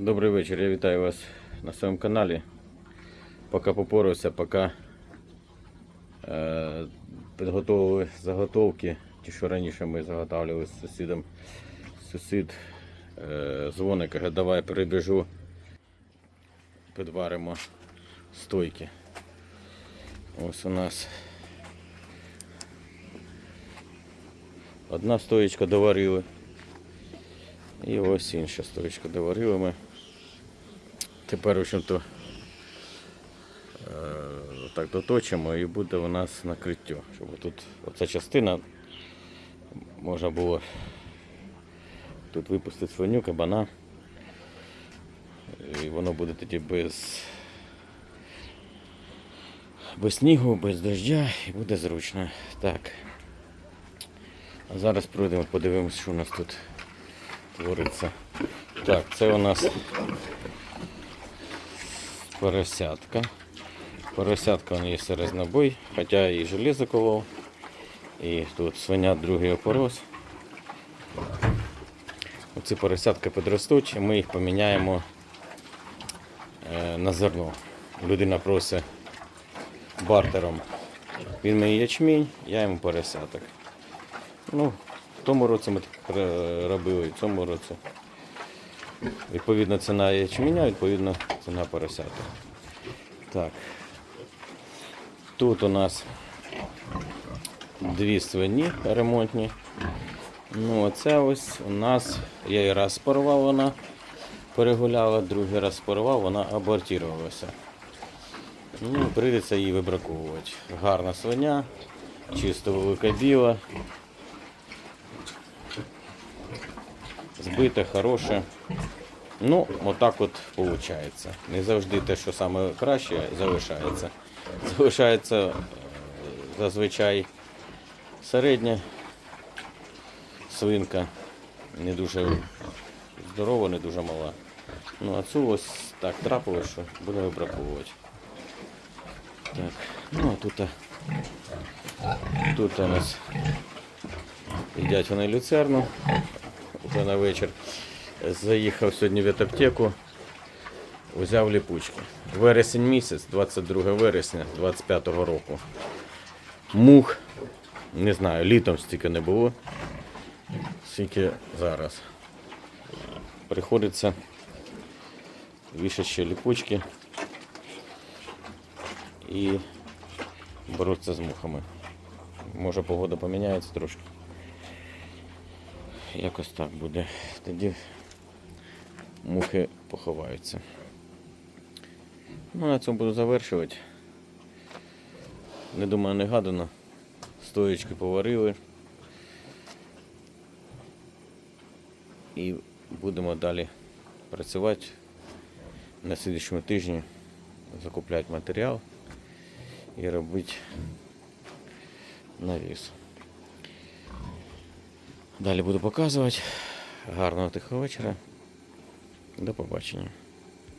Добрий вечір, я вітаю вас на своєму каналі. Поки попорався, поки е, підготовили заготовки, ті, що раніше ми заготовлювали з сусідом. Сусід е, дзвонить, давай перебіжу, підваримо стойки. Ось у нас одна стоєчка доварили. І ось інша стоечка доварили ми. Тепер, в общем-то, е, так доточимо і буде у нас накриття. Щоб тут оця частина можна було тут випустити свиню, кабана. І воно буде тоді без, без снігу, без дождя і буде зручно. Так. А зараз пройдемо, подивимось, що у нас тут твориться. Так, це у нас поросятка. Поросятка у є резнобой, хоча і железо колов. І тут свиня другий опорос. Оці поросятка підростуть, ми їх поміняємо е, на зерно. Людина просить бартером. Він мені ячмінь, я йому поросяток. Ну, в тому році ми так робили, в цьому році. Відповідно, ціна ячменя, відповідно, ціна поросяток. Так. Тут у нас дві свині ремонтні. Ну, оце ось у нас, я її раз спорвав, вона перегуляла, другий раз спорвав, вона абортувалася. Ну, прийдеться її вибраковувати. Гарна свиня, чисто велика біла. збите, хороше. Ну, отак от виходить. Не завжди те, що саме краще, залишається. Залишається е, зазвичай середня свинка, не дуже здорова, не дуже мала. Ну, а цю ось так трапилось, що будемо вибраковувати. Так, ну а тут, тут у нас їдять вони люцерну вже на вечір. Заїхав сьогодні в ветаптеку, взяв ліпучки. Вересень місяць, 22 вересня 25-го року. Мух, не знаю, літом стільки не було, стільки зараз. Приходиться вішати ще ліпучки і боротися з мухами. Може погода поміняється трошки. Якось так буде. Тоді мухи поховаються. Ну, на цьому буду завершувати. Не думаю, не гадано. Стоєчки поварили. І будемо далі працювати на слідчому тижні, закупляти матеріал і робити навіс. Далі буду показувати. Гарного тихого вечора. До побачення.